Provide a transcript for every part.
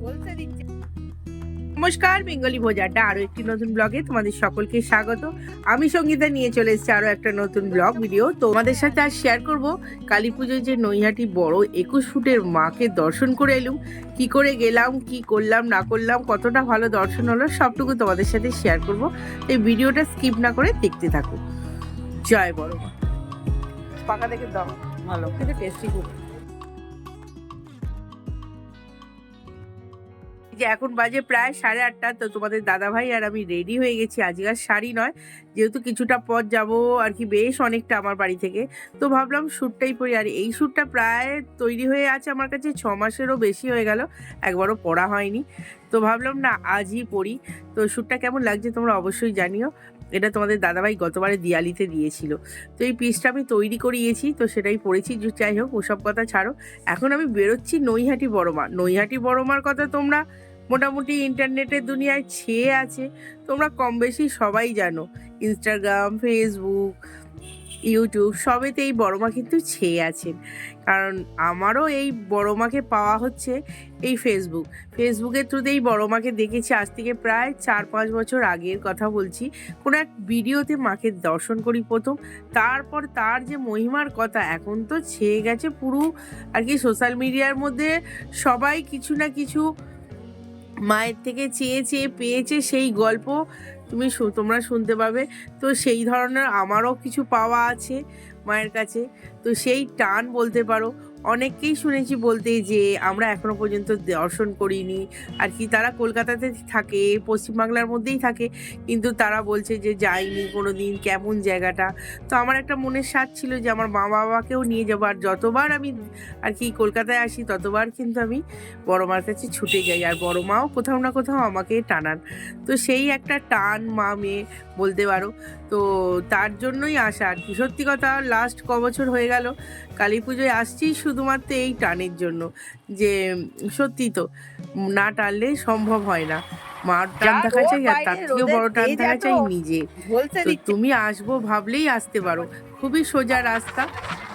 বলতে দিচ্ছে। নমস্কার, বেঙ্গলি ভোজারটা আরও একটি নতুন ব্লগে তোমাদের সকলকে স্বাগত। আমি সঙ্গীতা, নিয়ে চলে এসেছি আরও একটা নতুন ব্লগ ভিডিও। তোমাদের সাথে আজ শেয়ার করব কালী পুজোয় যে নৈহাটি বড় একুশ ফুটের মাকে দর্শন করে এলুম। কি করে গেলাম, কি করলাম, না করলাম, কতটা ভালো দর্শন হলো, সবটুকু তোমাদের সাথে শেয়ার করব। এই ভিডিওটা স্কিপ না করে দেখতে থাকো। জয় বড় মা। পাকা দেখে দাও। ভালো। কিন্তু টেস্টি খুব। যে এখন বাজে প্রায় সাড়ে আটটা, তো তোমাদের দাদা ভাই আর আমি রেডি হয়ে গেছি। আজকাল শাড়ি নয়, যেহেতু কিছুটা পথ যাব আর কি, বেশ অনেকটা আমার বাড়ি থেকে। তো ভাবলাম শ্যুটটাই পরি, আর এই শ্যুটটা প্রায় তৈরি হয়ে আছে আমার কাছে ছ মাসেরও বেশি হয়ে গেল, একবারও পড়া হয়নি। তো ভাবলাম না, আজই পড়ি তো শ্যুটটা কেমন লাগছে তোমরা অবশ্যই জানিও। এটা তোমাদের দাদাভাই গতবারে দিয়ালিতে দিয়েছিল। তো এই পিসটা আমি তৈরি করিয়েছি, তো সেটাই পড়েছি যাই হোক, ওসব কথা ছাড়ো। এখন আমি বেরোচ্ছি নৈহাটি বড়মা। নৈহাটি বড়মার কথা তোমরা মোটামুটি ইন্টারনেটের দুনিয়ায় ছেয়ে আছে। তোমরা কম বেশি সবাই জানো ইনস্টাগ্রাম ফেসবুক ইউটিউব সবেতে এই বড়মা কিন্তু ছেয়ে আছেন। কারণ আমারও এই বড়মাকে পাওয়া হচ্ছে এই ফেসবুক ফেসবুকের থ্রুতেই বড়মাকে দেখেছি, আজ থেকে প্রায় চার পাঁচ বছর আগের কথা বলছি। কোনো এক ভিডিওতে মাকে দর্শন করি প্রথম, তারপর তার যে মহিমার কথা এখন তো ছেয়ে গেছে পুরো আর কি সোশ্যাল মিডিয়ার মধ্যে সবাই কিছু না কিছু মায়ের থেকে চেয়ে চেয়ে পেয়েছে সেই গল্প তুমি তোমরা শুনতে পাবে। তো সেই ধরনের আমারও কিছু পাওয়া আছে মায়ের কাছে। তো সেই টান বলতে পারো অনেককেই শুনেছি বলতে যে আমরা এখনও পর্যন্ত দর্শন করিনি। আর কি তারা কলকাতাতে থাকে, পশ্চিমবাংলার মধ্যেই থাকে, কিন্তু তারা বলছে যে যাইনি কোনো দিন কেমন জায়গাটা? তো আমার একটা মনের স্বাদ ছিল যে আমার মা বাবাকেও নিয়ে যাব। আর যতবার আমি আর কি কলকাতায় আসি, ততবার কিন্তু আমি বড় মার কাছে ছুটে যাই। আর বড় মাও কোথাও না কোথাও আমাকে টানান। তো সেই একটা টান মা মেয়ে, বলতে পারো। তো তার জন্যই আসা। আর কি সত্যি কথা লাস্ট ক বছর হয়ে গেল কালী পুজোয় আসছি শুধুমাত্র এই টানের জন্য যে সত্যি তো না টানলে সম্ভব হয় না। মার টান থাকা চাই আর তার থেকেও বড় টান থাকা এত। চাই নিজে। তো তুমি আসব ভাবলেই আসতে পারো। খুবই সোজা রাস্তা।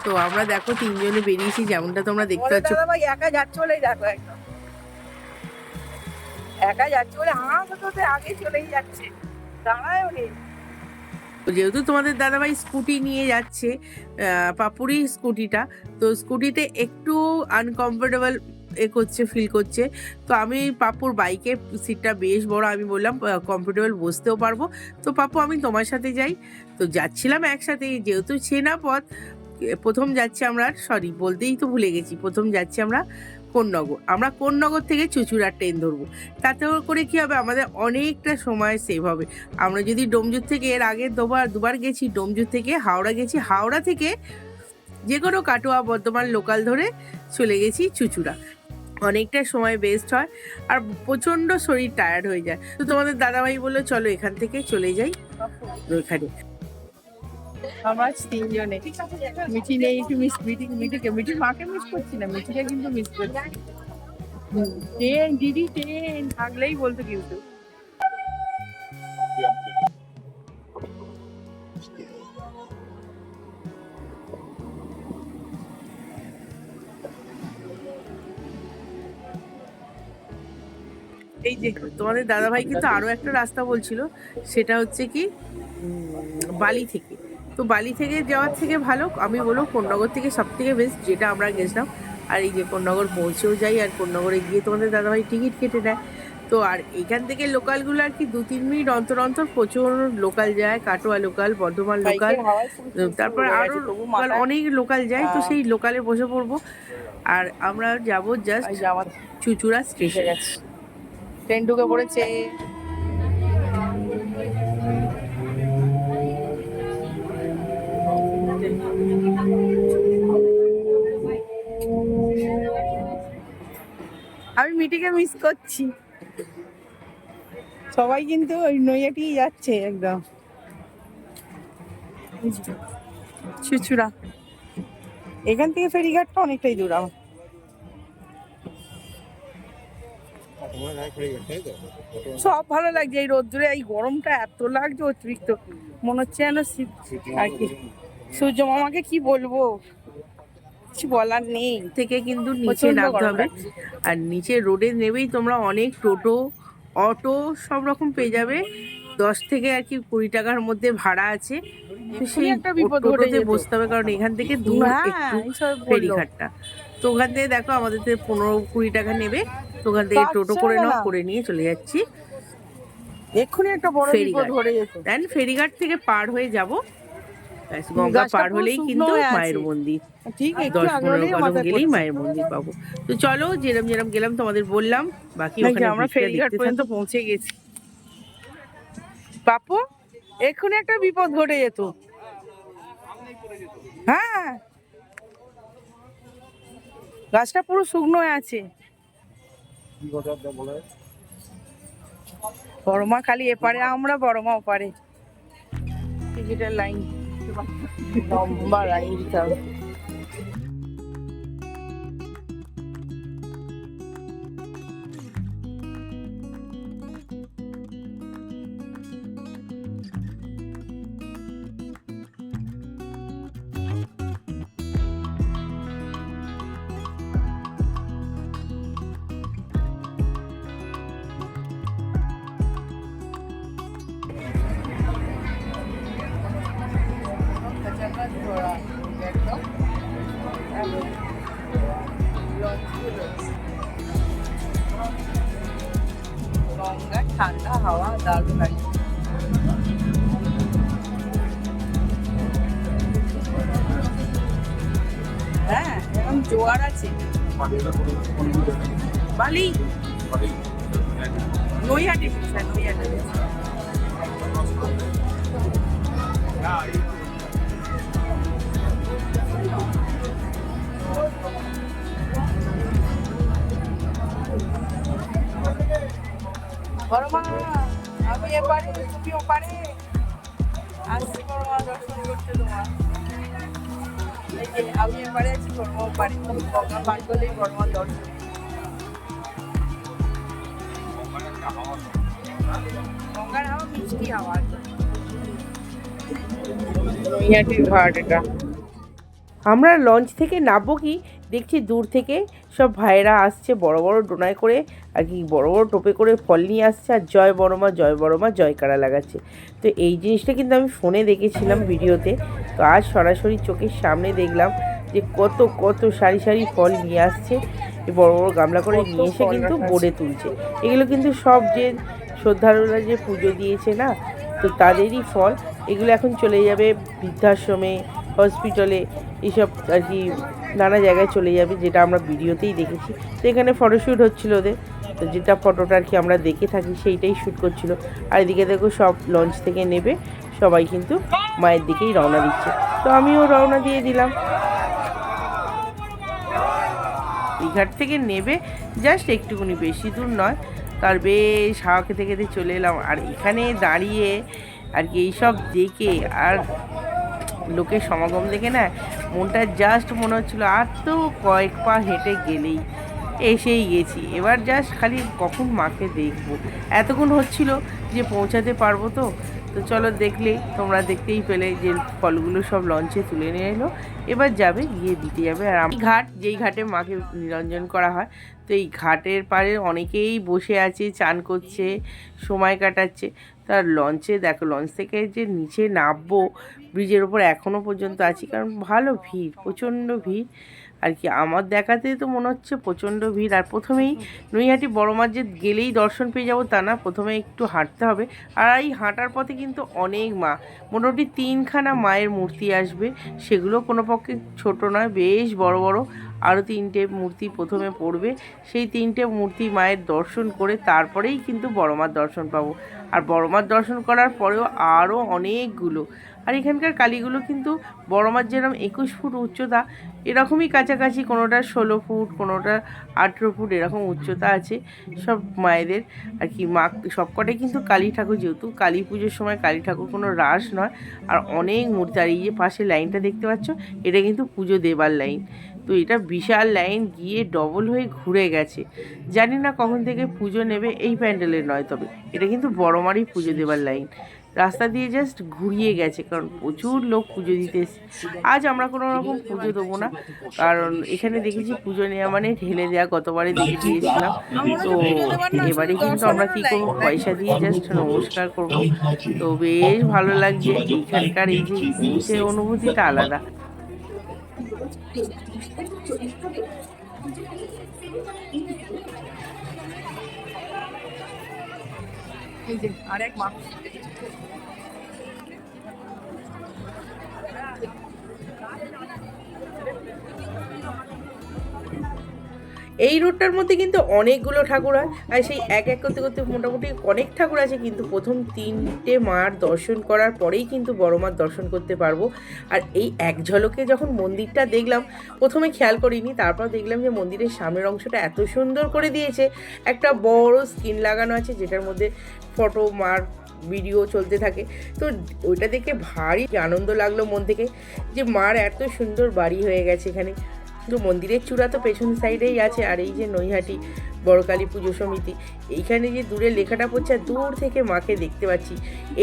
তো আমরা দেখো তিনজনে বেরিয়েছি যেমনটা তোমরা দেখতে পাচ্ছ। একা যাচ্ছে বলেই দেখো একদম। একা যাচ্ছে বলে হাঁ তো আগে চলেই যাচ্ছে। দাঁড়ায় নেই। যেহেতু তোমাদের দাদাভাই স্কুটি নিয়ে যাচ্ছে পাপুরি স্কুটিটা, তো স্কুটিতে একটু আনকমফোর্টেবল এ করছে ফিল করছে। তো আমি পাপুর বাইকে সিটটা বেশ বড়, আমি বললাম কমফোর্টেবল বসতেও পারব। তো পাপু, আমি তোমার সাথে যাই। তো যাচ্ছিলাম একসাথে, যেহেতু চেনা পথ প্রথম যাচ্ছি আমরা সরি বলতেই তো ভুলে গেছি, প্রথম যাচ্ছি আমরা। কোন্নগর। আমরা কোন্নগর থেকে চুচুড়ার ট্রেন ধরবো। তাতে করে কি হবে? আমাদের অনেকটা সময় সেভ হবে। আমরা যদি ডোমজুর থেকে এর আগে দুবার দুবার গেছি, ডোমজুর থেকে হাওড়া গেছি, হাওড়া থেকে যে কোনো কাটোয়া, বর্ধমান লোকাল ধরে চলে গেছি চুচুড়া। অনেকটা সময় বেস্ট হয় আর প্রচণ্ড শরীর টায়ার্ড হয়ে যায়। তো তোমাদের দাদাভাই বলল, চলো এখান থেকে চলে যাই। ওইখানে। আমার তিনজনে। মিঠি নেই একটু মিস মিঠি মিঠিকে মিঠি মাকে মিস করছি না, মিঠিকে কিন্তু মিস করছি। ট্রেন দিদি ট্রেন থাকলেই বলতো কিন্তু। এই যে, তোমাদের দাদাভাই কিন্তু আরও একটা রাস্তা বলছিল, সেটা হচ্ছে কি বালি থেকে। তো বালি থেকে যাওয়ার থেকে ভালো। আমি বলব কোন্নগর থেকে সব থেকে বেস্ট যেটা আমরা গেছিলাম। আর এই যে কোন্নগর পৌঁছেও যাই আর কোন্নগরে গিয়ে তোমাদের দাদাভাই টিকিট কেটে নেয় তো আর এখান থেকে লোকালগুলো আর কি দু তিন মিনিট অন্তর অন্তর প্রচুর লোকাল যায় কাটোয়া লোকাল বর্ধমান লোকাল। তারপর উড়ে আরও লোকাল অনেক লোকাল যায় তো হ্যাঁ। সেই লোকালে বসে পড়ব। আর আমরা যাব জাস্ট চুচুড়া স্টেশন ট্রেন ঢুকে পড়েছে। আমি মিটিকে মিস করছি। সবাই কিন্তু ওই নৈয়াটি যাচ্ছে একদম। চুচুড়া। এখান থেকে ফেরিঘাটটা অনেকটাই দূর আমার। সব ভালো লাগছে, এই রোদ্দুরে এই গরমটা এত লাগছে অতিরিক্ত। মনে হচ্ছে যেন শীত আর কি। সূর্য মামাকে কি বলব? কিছু বলার নেই। থেকে কিন্তু নিচে নামতে হবে। আর নিচে রোডে নেবেই তোমরা অনেক টোটো অটো সব রকম পেয়ে যাবে। দশ থেকে আর কি কুড়ি টাকার মধ্যে ভাড়া আছে। সেই টোটোতে বসতে হবে কারণ এখান থেকে দূর হ্যাঁ, একটু ফেরিঘাটটা। তো ওখান থেকে দেখো আমাদের থেকে পনেরো কুড়ি টাকা নেবে। তো ওখান থেকে টোটো করে নাও করে নিয়ে চলে যাচ্ছি। এক্ষুনি একটা বড় ফেরিঘাট। ফেরিঘাট থেকে পার হয়ে যাব। গঙ্গা পার হলেই কিন্তু। মায়ের মন্দির। ঠিক দশ পনেরো কদম গেলেই মায়ের মন্দির পাবো। তো চলো যেরম যেরম গেলাম তোমাদের বললাম বাকি আমরা ফেরিঘাট পর্যন্ত পৌঁছে গেছি। বাপু এক্ষুনি একটা বিপদ ঘটে যেত। হ্যাঁ। গাছটা পুরো শুকনো আছে। বড়মা খালি এপারে আমরা বড়মা ওপারে টিকিটের লাইন লম্বা লাইন দিতে হবে গঙ্গা আছে বালি বড় দর্শন গঙ্গার হাওয়া মিষ্টি হাওয়া আমরা লঞ্চ থেকে নামবো কি? দেখছি দূর থেকে সব ভাইয়েরা আসছে, বড় বড় ডোনায় করে, আর কি বড় বড় টোপে করে ফল নিয়ে আসছে, আর জয় বড়মা জয় বড়মা জয়কারা লাগাচ্ছে। তো এই জিনিসটা কিন্তু আমি ফোনে দেখেছিলাম ভিডিওতে, তো আজ সরাসরি চোখের সামনে দেখলাম যে কত কত সারি সারি ফল নিয়ে আসছে বড় বড় গামলা করে নিয়ে এসে কিন্তু। বোর্ডে তুলছে। এগুলো কিন্তু সব যে শ্রদ্ধালুরা যে পুজো দিয়েছে না তো তাদেরই ফল। এগুলো এখন চলে যাবে বৃদ্ধাশ্রমে হসপিটালে এইসব আর কি নানা জায়গায় চলে যাবে যেটা আমরা ভিডিওতেই দেখেছি। তো এখানে ফটোশ্যুট হচ্ছিল ওদের। তো যেটা ফটোটা আর কি আমরা দেখে থাকি সেইটাই শ্যুট করছিল। আর এদিকে দেখো সব লঞ্চ থেকে নেবে সবাই কিন্তু মায়ের দিকেই রওনা দিচ্ছে। তো আমিও রওনা দিয়ে দিলাম। ঘাট থেকে নেবে জাস্ট একটুকুনি বেশি দূর নয়। তার বেশ হাওয়া খেতে খেতে চলে এলাম। আর এখানে দাঁড়িয়ে আর কি এইসব দেখে আর লোকের সমাগম দেখে না, মনটা জাস্ট মনে হচ্ছিল আর তো কয়েক পা হেঁটে গেলেই। এসেই গেছি। এবার জাস্ট খালি কখন মাকে দেখব? এতক্ষণ হচ্ছিল যে পৌঁছাতে পারব তো? তো চলো দেখলে, তোমরা দেখতেই পেলে যে ফলগুলো সব লঞ্চে তুলে নিয়ে এলো। এবার যাবে, গিয়ে দিতে যাবে। আর আমি ঘাট, যেই ঘাটে মাকে নিরঞ্জন করা হয়, তো এই ঘাটের পাড়ে অনেকেই বসে আছে, চান করছে, সময় কাটাচ্ছে। তার লঞ্চে দেখো লঞ্চ থেকে যে নিচে নামবো, ব্রিজের ওপর এখনও পর্যন্ত আছি, কারণ ভালো ভিড়, প্রচণ্ড ভিড়। কি আমার দেখাতে তো মনে হচ্ছে প্রচণ্ড ভিড়। আর প্রথমেই নৈহাটি বড় যে গেলেই দর্শন পেয়ে যাব তা না, প্রথমে একটু হাঁটতে হবে। আর এই হাঁটার পথে কিন্তু অনেক মা, মোটামুটি তিনখানা মায়ের মূর্তি আসবে। সেগুলো কোনো পক্ষে ছোট নয়, বেশ বড় বড়। আরও তিনটে মূর্তি প্রথমে পড়বে। সেই তিনটে মূর্তি মায়ের দর্শন করে তারপরেই কিন্তু বড় মার দর্শন পাবো। আর বড় মার দর্শন করার পরেও আরও অনেকগুলো আর এখানকার কালীগুলো কিন্তু বড় মার যেরকম একুশ ফুট উচ্চতা, এরকমই কাছাকাছি কোনোটা ষোলো ফুট, কোনোটা আঠেরো ফুট এরকম উচ্চতা আছে সব মায়েদের। আর কি মা, সবকটাই কিন্তু কালী ঠাকুর, যেহেতু কালী পুজোর সময় কালী ঠাকুর কোনো রাস নয়, আর অনেক মূর্তি, আর এই যে পাশে লাইনটা দেখতে পাচ্ছ, এটা কিন্তু পুজো দেবার লাইন। তো এটা বিশাল লাইন গিয়ে ডবল হয়ে ঘুরে গেছে। জানি না কখন থেকে পুজো নেবে, এই প্যান্ডেলের নয় তবে, এটা কিন্তু বড়মারই পুজো দেবার লাইন। রাস্তা দিয়ে জাস্ট ঘুরিয়ে গেছে, কারণ প্রচুর লোক পুজো দিতে এসছে। আজ আমরা কোনো রকম পুজো দেবো না, কারণ এখানে দেখেছি পুজো নেওয়া মানে ঢেলে দেওয়া গতবারে দেখে দিয়েছিলাম। তো এবারে কিন্তু আমরা কি করব, পয়সা দিয়ে জাস্ট নমস্কার করব। তো বেশ ভালো লাগছে এখানকার এই যে যে অনুভূতিটা আলাদা। এই যে আরেক মা এই রোডটার মধ্যে কিন্তু অনেকগুলো ঠাকুর হয়। আর সেই এক এক করতে করতে মোটামুটি অনেক ঠাকুর আছে, কিন্তু প্রথম তিনটে মার দর্শন করার পরেই কিন্তু বড় মার দর্শন করতে পারব। আর এই এক ঝলকে যখন মন্দিরটা দেখলাম, প্রথমে খেয়াল করিনি, তারপর দেখলাম যে মন্দিরের সামনের অংশটা এত সুন্দর করে দিয়েছে। একটা বড় স্ক্রিন লাগানো আছে, যেটার মধ্যে ফটো, মার ভিডিও চলতে থাকে। তো ওইটা দেখে ভারী আনন্দ লাগল মন থেকে যে মার এত সুন্দর বাড়ি হয়ে গেছে এখানে। কিন্তু মন্দিরের চূড়া তো পেছন সাইডেই আছে আর এই যে নৈহাটি বড়কালী পুজো সমিতি। এইখানে যে দূরে লেখাটা পড়ছে দূর থেকে মাকে দেখতে পাচ্ছি।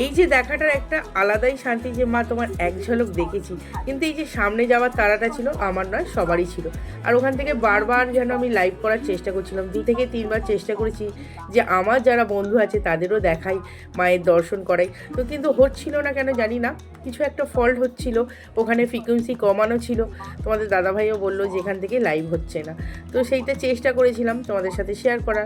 এই যে দেখাটার একটা আলাদাই শান্তি যে মা তোমার এক ঝলক দেখেছি। কিন্তু এই যে সামনে যাওয়ার তারাটা ছিল, আমার নয়, সবারই ছিল। আর ওখান থেকে বারবার যেন আমি লাইভ করার চেষ্টা করছিলাম। দু থেকে তিনবার চেষ্টা করেছি যে আমার যারা বন্ধু আছে তাদেরও দেখাই, মায়ের দর্শন করাই। তো কিন্তু হচ্ছিল না কেন জানি না, কিছু একটা ফল্ট হচ্ছিল। ওখানে ফ্রিকুয়েন্সি কমানো ছিল। তোমাদের দাদাভাইও বলল যে এখান থেকে লাইভ হচ্ছে না। তো সেইটা চেষ্টা করেছিলাম তোমাদের সাথে শেয়ার করা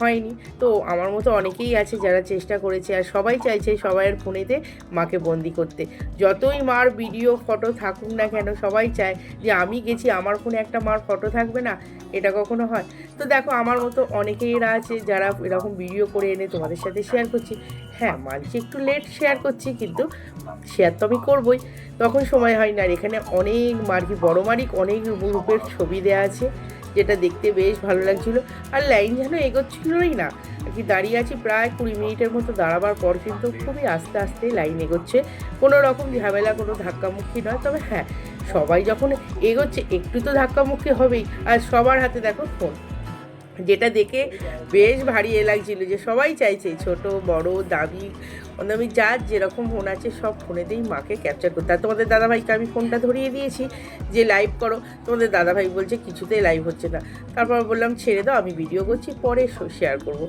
হয়নি। তো আমার মতো অনেকেই আছে যারা চেষ্টা করেছে আর সবাই চাইছে সবাইয়ের ফোনেতে মাকে বন্দি করতে। যতই মার ভিডিও ফটো থাকুক না কেন, সবাই চায় যে আমি গেছি, আমার ফোনে একটা মার ফটো থাকবে না? এটা কখনো হয়? তো দেখো, আমার মতো অনেকেই এরা আছে যারা এরকম ভিডিও করে এনে তোমাদের সাথে শেয়ার করছি। হ্যাঁ মানছি একটু লেট শেয়ার করছি কিন্তু শেয়ার তো আমি করবই। তখন সময় হয় না আর এখানে অনেক মার্কি বড় মারিক অনেক রূপের ছবি দেওয়া আছে। যেটা দেখতে বেশ ভালো লাগছিল। আর লাইন যেন এগোচ্ছিলই না। আর কি দাঁড়িয়ে আছি প্রায় কুড়ি মিনিটের মতো দাঁড়াবার পর কিন্তু খুবই আস্তে আস্তে লাইন এগোচ্ছে। কোনো রকম ঝামেলা, কোনো ধাক্কামুক্কি নয়। তবে হ্যাঁ সবাই যখন এগোচ্ছে, একটু তো ধাক্কামুক্কি হবেই। আর সবার হাতে দেখো ফোন। যেটা দেখে বেশ ভারী লাগছিল যে সবাই চাইছে, ছোট, বড় দাবি দামি যা যেরকম ফোন আছে সব ফোনে ফোনেতেই মাকে ক্যাপচার করতে আর তোমাদের দাদাভাইকে আমি ফোনটা ধরিয়ে দিয়েছি যে লাইভ করো। তোমাদের দাদাভাই বলছে কিছুতেই লাইভ হচ্ছে না। তারপর বললাম, ছেড়ে দাও, আমি ভিডিও করছি, পরে শেয়ার করব।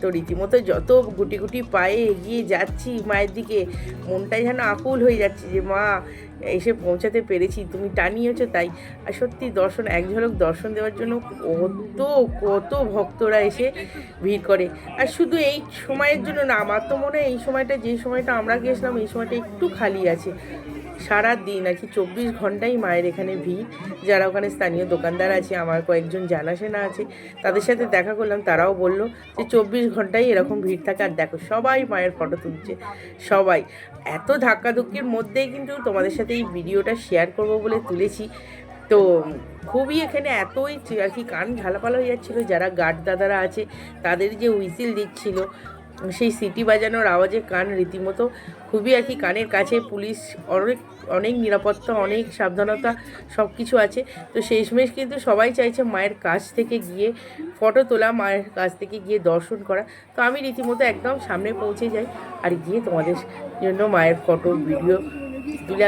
তো রীতিমতো যত গুটি গুটি পায়ে এগিয়ে যাচ্ছি মায়ের দিকে, মনটাই যেন আকুল হয়ে যাচ্ছে যে, মা এসে পৌঁছাতে পেরেছি, তুমি টানিয়েছ তাই। আর সত্যি দর্শন, এক ঝলক দর্শন দেওয়ার জন্য কত কত ভক্তরা এসে ভিড় করে। আর শুধু এই সময়ের জন্য না, আমার তো মনে হয় এই সময়টা, যে সময়টা আমরা গিয়েছিলাম, এই সময়টা একটু খালি আছে। সারা দিন আর কি চব্বিশ ঘন্টাই মায়ের এখানে ভিড়। যারা ওখানে স্থানীয় দোকানদার আছে, আমার কয়েকজন জানাশোনা আছে, তাদের সাথে দেখা করলাম, তারাও বলল যে চব্বিশ ঘন্টাই এরকম ভিড় থাকে আর দেখো সবাই মায়ের ফটো তুলছে, সবাই। এত ধাক্কাধুক্কির মধ্যেই কিন্তু তোমাদের সাথে এই ভিডিওটা শেয়ার করব বলে তুলেছি। তো খুবই এখানে এতই আর কি কান ঝালাপালা হয়ে যাচ্ছিল, যারা গার্ড দাদারা আছে, তাদের যে হুইসিল দিচ্ছিল সেই সিটি বাজানোর আওয়াজে কান রীতিমতো খুবই আর কি কানের কাছে, পুলিশ অনেক অনেক নিরাপত্তা, অনেক সাবধানতা সব কিছু আছে। তো শেষমেশ কিন্তু সবাই চাইছে মায়ের কাছ থেকে গিয়ে ফটো তোলা, মায়ের কাছ থেকে গিয়ে দর্শন করা। তো আমি রীতিমতো একদম সামনে পৌঁছে যাই আর গিয়ে তোমাদের জন্য মায়ের ফটো, ভিডিও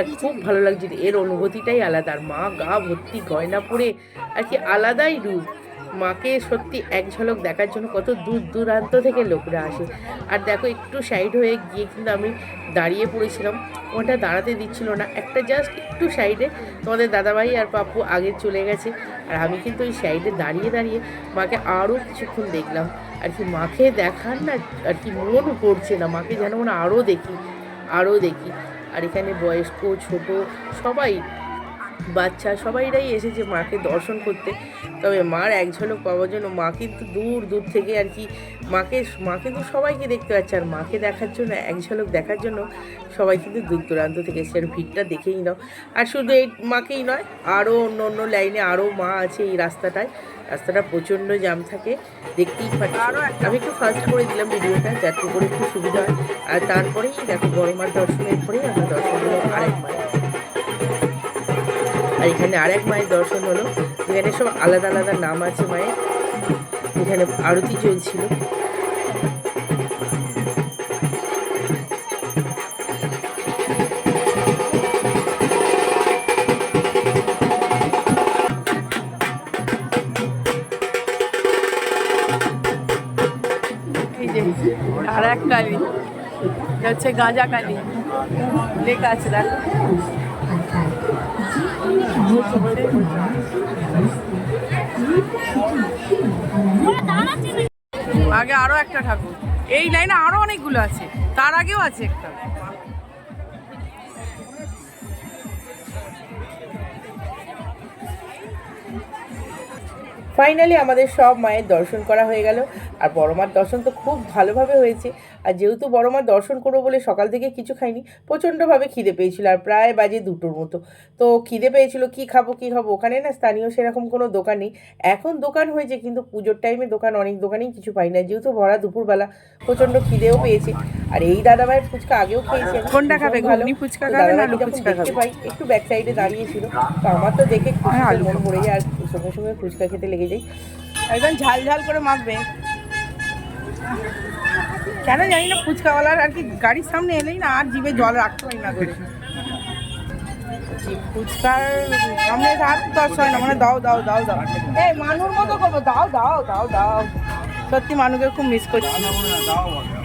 আর খুব ভালো লাগছিল এর অনুভূতিটাই আলাদা। আর মা গা ভর্তি, গয়না পরে আর কি আলাদাই রূপ। মাকে সত্যি এক ঝলক দেখার জন্য কত দূর দূরান্ত থেকে লোকরা আসে। আর দেখো, একটু সাইড হয়ে গিয়ে কিন্তু আমি দাঁড়িয়ে পড়েছিলাম। ওটা দাঁড়াতে দিচ্ছিল না। একটা জাস্ট একটু সাইডে তোমাদের দাদাভাই আর পাপ্পু আগে চলে গেছে। আর আমি কিন্তু ওই সাইডে দাঁড়িয়ে দাঁড়িয়ে মাকে আরও কিছুক্ষণ দেখলাম। আর কি মাকে দেখার না, আর কি মন পড়ছে না। মাকে যেন মনে আরও দেখি আরও দেখি। আর এখানে বয়স্ক, ছোট সবাই বাচ্চা সবাইরাই এসেছে মাকে দর্শন করতে। তবে মার এক ঝলক পাওয়ার জন্য মা কিন্তু দূর দূর থেকে আর কি মাকে মা কিন্তু সবাইকে দেখতে পাচ্ছে। আর মাকে দেখার জন্য এক ঝলক দেখার জন্য সবাই কিন্তু দূর দূরান্ত থেকে এসেছে। আর ভিড়টা দেখেই নাও। আর শুধু এই মাকেই নয় আরও অন্য অন্য লাইনে আরও মা আছে এই রাস্তাটায়। রাস্তাটা প্রচণ্ড জাম থাকে দেখতেই পাচ্ছি। আমি একটু ফাস্ট করে দিলাম ভিডিওটা যাতে করে একটু সুবিধা হয়। আর তারপরেই দেখো বড় মার দর্শনের পরেই আমরা দর্শন দিলাম আরেক মায়ের আর এখানে আরেক মায়ের দর্শন হলো। এখানে সব আলাদা আলাদা নাম আছে মায়ের। এখানে আরতি চলছিল। আর এক কালী। হচ্ছে গাঁজা কালী। লেখা আছে, দেখ। আগে আরও একটা ঠাকুর। এই লাইনে আরও অনেকগুলো আছে। তার আগেও আছে একটা। ফাইনালি আমাদের সব মায়ের দর্শন করা হয়ে গেল। আর বড় মার দর্শন তো খুব ভালোভাবে হয়েছে। আর যেহেতু বড় মা দর্শন করব বলে সকাল থেকে কিছু খাইনি প্রচণ্ডভাবে খিদে পেয়েছিল আর প্রায় বাজে দুটোর মতো। তো খিদে পেয়েছিল কি খাব কি খাব? ওখানে না স্থানীয় সেরকম কোনো দোকান নেই। এখন দোকান হয়েছে কিন্তু পুজোর টাইমে দোকান অনেক দোকানেই কিছু পাই না। যেহেতু ভরা দুপুরবেলা প্রচণ্ড খিদেও পেয়েছে। আর এই দাদাভাইয়ের ফুচকা আগেও খেয়েছি কোনটা খাবে? ঘুগনি ফুচকা খাবে না আলু ফুচকা খাবে? পাই একটু ব্যাক সাইডে দাঁড়িয়েছিল। তো আমার তো দেখে আলু মন পড়ে যায় আর সঙ্গে সঙ্গে ফুচকা খেতে লেগে যাই একদম ঝাল ঝাল করে মাখবে। কেন জানি না, ফুচকাওয়ালার আর কি গাড়ির সামনে এলেই না আর জিভে জল রাখতে পারি না ধরে। ফুচকার সামনে হাত দশ হয় না মানে দাও দাও দাও দাও। এই মানুষ মতো করব, দাও দাও দাও দাও। সত্যি মানুষকে খুব মিস করছি।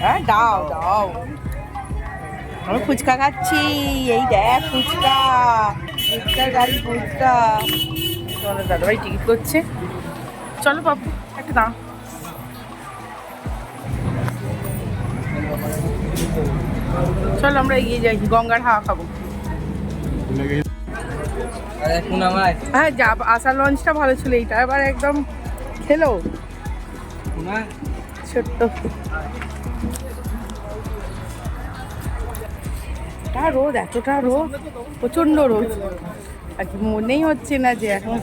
হ্যাঁ দাও দাও। আমি ফুচকা খাচ্ছি, এই দেখ ফুচকা। ফুচকার গাড়ি ফুচকা। চলো দাদাভাই টিকিট করছে। চলো বাপু একটা দাও চলো আমরা এগিয়ে যাই গঙ্গার হাওয়া খাব। হ্যাঁ যা আসার লঞ্চটা ভালো ছিল এইটা এবার একদম খেলো। ছোট্ট। এতটা রোদ এতটা রোদ প্রচণ্ড রোদ। আর মনেই হচ্ছে না যে এখন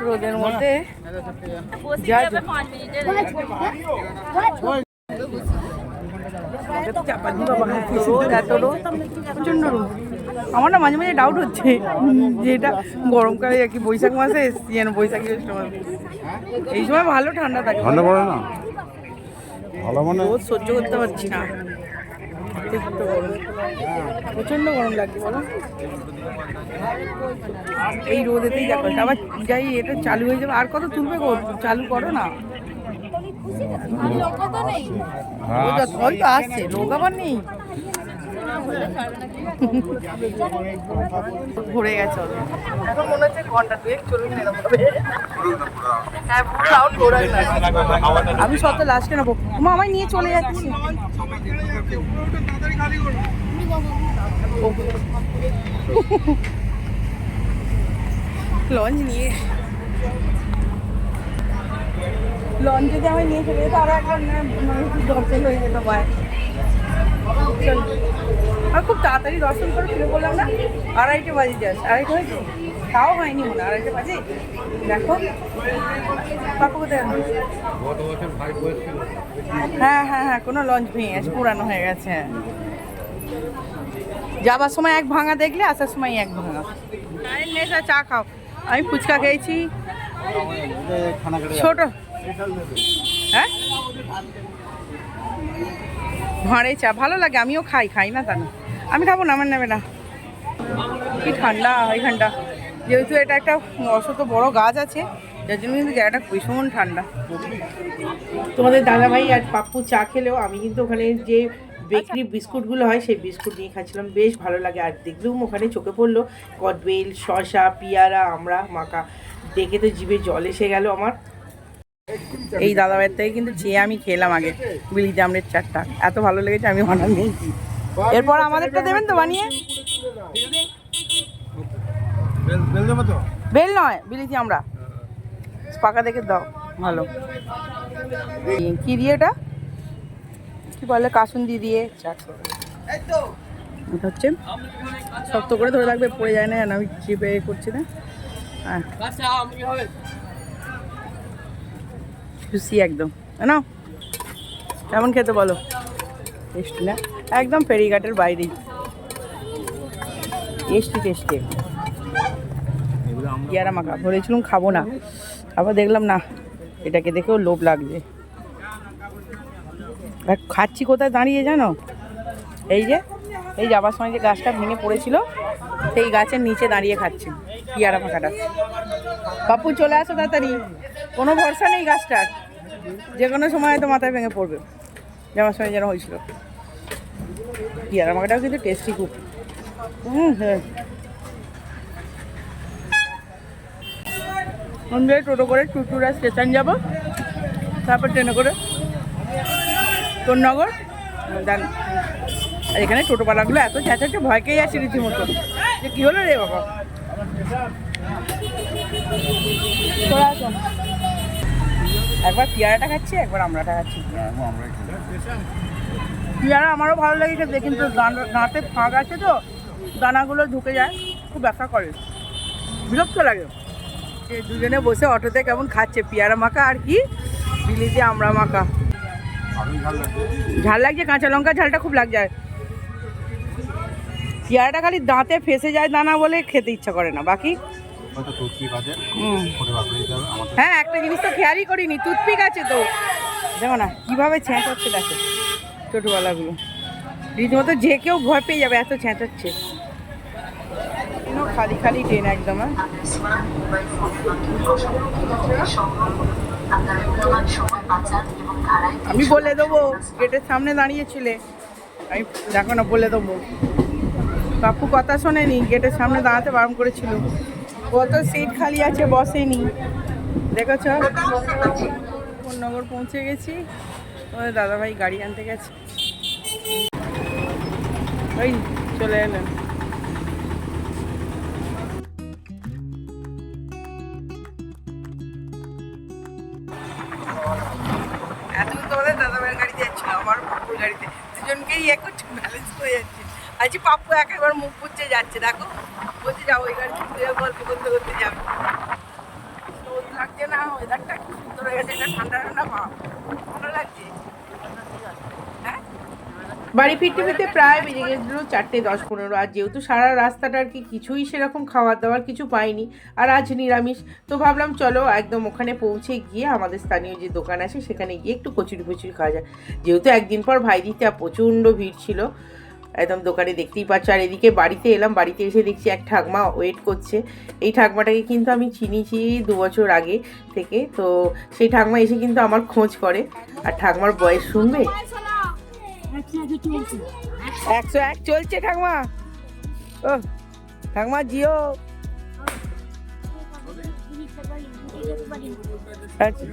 রোদের মধ্যে আমার না মাঝে মাঝে ডাউট হচ্ছে যে এটা গরমকালে আর কি বৈশাখ মাসে এসছি যেন বৈশাখী এই সময় ভালো ঠান্ডা থাকে। ঠান্ডা পড়ে না? ভালো মানে? রোদ সহ্য করতে পারছি না। অতিরিক্ত গরম প্রচণ্ড গরম লাগছে বলো। এই রোদেতেই দেখো আবার যাই এটা চালু হয়ে যাবে। আর কত তুলবে গো? চালু করো না। হ্যাঁ, ও যত- ওই তো আসছে লোক আবার নেই? ভরে গেছে এখন মনে হচ্ছে ঘণ্টা দুয়েক। হ্যাঁ। আমি নেব মা, আমায় নিয়ে চলে যাচ্ছি লঞ্চ নিয়ে লঞ্চ যদি আমায় নিয়ে চলে যেত, আরও একবার মানে দরকার হয়ে যেত চল আর খুব তাড়াতাড়ি দর্শন করে ফিরে বললাম না, আড়াইটে বাজে যাস আড়াইটে হয়েছে? তাও হয়নি মনে আড়াইটে বাজে? দেখো। পাপু কোথায় হ্যাঁ হ্যাঁ হ্যাঁ কোনো লঞ্চ ভেঙে গেছে, পুরানো হয়ে গেছে। যাবার সময় এক ভাঙা দেখলে, আসার সময় এক ভাঙা। আরে নেশা চা খাও। আমি ফুচকা খেয়েছি। ছোট। হ্যাঁ? ভাঁড়ে চা ভালো লাগে আমিও খাই খাই না তা না আমি খাব না আমার নেবে না। কি ঠান্ডা এখানটা যেহেতু এটা একটা অসত বড় গাছ আছে যার জন্য কিন্তু জায়গাটা ভীষণ ঠান্ডা। তোমাদের দাদা দাদাভাই আর পাপ্পু চা খেলেও আমি কিন্তু ওখানে যে বেকরি বিস্কুটগুলো হয় সেই বিস্কুট নিয়ে খাচ্ছিলাম। বেশ ভালো লাগে আর দেখলুম ওখানে চোখে পড়ল কদবেল শসা পিয়ারা আমরা মাকা দেখে তো জিভে জল এসে গেল আমার। এই দাদাভাইয়ের থেকে কিন্তু চেয়ে আমি খেলাম আগে বিলি জামরের চারটা এত ভালো লেগেছে আমি অর্ডার নিয়েছি। এরপর আমাদেরটা দেবেন তো বানিয়ে? বেল নয় বিলিতি আমরা পাকা দেখে দাও, ভালো। কি দিয়ে এটা? কি বলে? কাসুন্দি দিয়ে। চারশো এটা হচ্ছে শক্ত করে ধরে রাখবে, পড়ে যায় না আমি চিপে করছি না। হ্যাঁ। খুশি একদম। না কেমন খেতে বলো? টেস্টি না? একদম ফেরিঘাটের বাইরেই টেস্টি টেস্টি। পেয়ারা মাখা। বলেছিলাম খাব না। আবার দেখলাম না এটাকে দেখেও লোভ লাগছে। আর খাচ্ছি কোথায় দাঁড়িয়ে জানো? এই যে এই যাবার সময় যে গাছটা ভেঙে পড়েছিল সেই গাছের নিচে দাঁড়িয়ে খাচ্ছি। পিয়ারা মাখাটা। বাপু চলে আসো তাড়াতাড়ি। কোনো ভরসা নেই গাছটার। যে কোনো সময় তো মাথায় ভেঙে পড়বে। যাওয়ার সময় যেন হয়েছিল। পিয়ারা মাখাটাও কিন্তু টেস্টি খুব। হুম হ্যাঁ। টোটো করে টুটুরা স্টেশন যাব। তারপর ট্রেনে করে তোরনগর দেন আর এখানে টোটোপালাগুলো এত চেঁচাচ্ছে ভয় পেয়ে যাচ্ছে রীতিমতো। যে কী হলো রে বাবা। একবার পেয়ারাটা খাচ্ছি একবার আমরাটা খাচ্ছি। পেয়ারা আমারও ভালো লাগে খেতে কিন্তু দাঁতে ফাঁক আছে তো দানাগুলো ঢুকে যায় খুব ব্যথা করে। বিরক্ত লাগে। দুজনে বসে অটোতে কেমন খাচ্ছে পেয়ারা মাখা আর কি? বিলিতে আমরা মাখা। ঝাল লাগছে কাঁচা লঙ্কা ঝালটা খুব লাগ যায় পেয়ারাটা খালি দাঁতে ফেসে যায় দানা বলে খেতে ইচ্ছা করে না বাকি হ্যাঁ একটা জিনিস তো খেয়ালই করিনি টুথপিক আছে তো। দেখো না কীভাবে ছ্যাঁচ হচ্ছে দেখো ছোটোবেলাগুলো। রীতিমতো যে কেউ ভয় পেয়ে যাবে এত ছ্যাঁচ হচ্ছে খালি খালি ট্রেন একদম হ্যাঁ। আমি বলে দেবো গেটের সামনে দাঁড়িয়েছিলে। আমি দেখো না বলে দেবো। বাপু কথা শোনেনি গেটের সামনে দাঁড়াতে বারণ করেছিল। কত সিট খালি আছে, বসেনি। দেখেছ? নগর পৌঁছে গেছি। ওদের দাদাভাই গাড়ি আনতে গেছে। ওই চলে এলেন এতক্ষণ তোমাদের দাদাভাইয়ের গাড়িতে যাচ্ছিল, আমার গাড়িতে। দুজনকেই এক ব্যালেন্স হয়ে যাচ্ছে আজকে পাপ্পু একেবার মুখ বুঝছে যাচ্ছে, দেখো। ঘুরে গল্প করতে করতে যাবে। লাগছে না ওয়েদারটা সুন্দর হয়ে গেছে ঠান্ডা ঠান্ডা ভালো লাগছে? হ্যাঁ? বাড়ি ফিরতে ফিরতে প্রায় বেজে গেছিল চারটে দশ পনেরো, আর যেহেতু সারা রাস্তাটা আর কি কিছুই সেরকম খাবার দাবার কিছু পাইনি, আর আজ নিরামিষ, তো ভাবলাম চলো একদম ওখানে পৌঁছে গিয়ে আমাদের স্থানীয় যে দোকান আছে সেখানে গিয়ে একটু কচুরি ফচুরি খাওয়া যায় যেহেতু একদিন পর ভাই দিতে প্রচণ্ড ভিড় ছিল একদম দোকানে দেখতেই পাচ্ছ। আর এদিকে বাড়িতে এলাম, বাড়িতে এসে দেখছি এক ঠাকমা ওয়েট করছে। এই ঠাকমাটাকে কিন্তু আমি চিনিছি দু বছর আগে থেকে, তো সেই ঠাকমা এসে কিন্তু আমার খোঁজ করে। আর ঠাকমার বয়স শুনবে? একশো এক চলছে ঠাকমা। ও ঠাকমা জিও। আচ্ছা।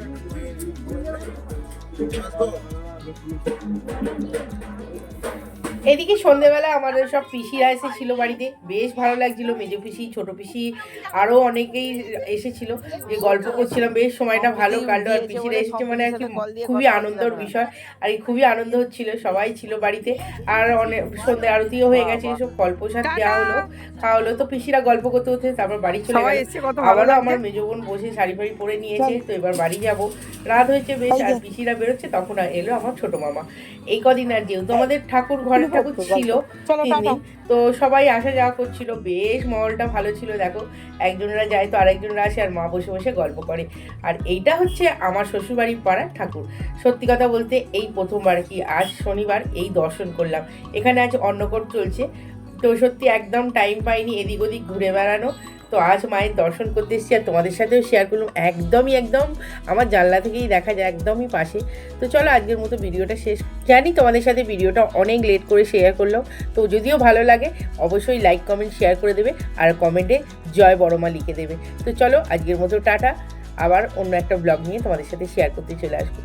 এদিকে সন্ধেবেলা আমাদের সব পিসিরা এসেছিল বাড়িতে। বেশ ভালো লাগছিল। মেজো পিসি ছোট পিসি আরও অনেকেই এসেছিল। যে গল্প করছিলাম বেশ সময়টা ভালো কাটলো। আর পিসিরা এসেছে মানে আর কি খুবই আনন্দের বিষয়। আর এই খুবই আনন্দ হচ্ছিল সবাই ছিল বাড়িতে। আর অনেক সন্ধে আরতিও হয়ে গেছে। এসব ফল প্রসাদ দেওয়া হলো খাওয়া হলো। তো পিসিরা গল্প করতে করতে তারপর বাড়ি চলে গেল। আবারও আমার মেজো বোন বসে শাড়ি ফাড়ি পরে নিয়েছে। তো এবার বাড়ি যাব। রাত হয়েছে বেশ। আর পিসিরা বেরোচ্ছে তখন আর এলো আমার ছোট মামা। এই কদিন আর যেহেতু আমাদের ঠাকুর ঘরে ঠাকুর ছিল। তো সবাই আসা যাওয়া করছিল। বেশ মহলটা ভালো ছিল দেখো। একজনরা যায় তো আরেকজনরা আসে আর মা বসে বসে গল্প করে। আর এইটা হচ্ছে আমার শ্বশুরবাড়ির পাড়ার ঠাকুর। সত্যি কথা বলতে এই প্রথমবার কি আজ শনিবার এই দর্শন করলাম। এখানে আজ অন্নকট চলছে। তো সত্যি একদম টাইম পাইনি এদিক ওদিক ঘুরে বেড়ানো। তো আজ মায়ের দর্শন করতে এসেছি আর তোমাদের সাথেও শেয়ার করলাম। একদমই, একদম আমার জানলা থেকেই দেখা যায়, একদমই পাশে। তো চলো আজকের মতো ভিডিওটা শেষ। জানি তোমাদের সাথে ভিডিওটা অনেক লেট করে শেয়ার করলাম। তো যদিও ভালো লাগে, অবশ্যই লাইক কমেন্ট শেয়ার করে দেবে। আর কমেন্টে জয় বড়মা লিখে দেবে। তো চলো আজকের মতো টাটা। আবার অন্য একটা ব্লগ নিয়ে তোমাদের সাথে শেয়ার করতে চলে আসব।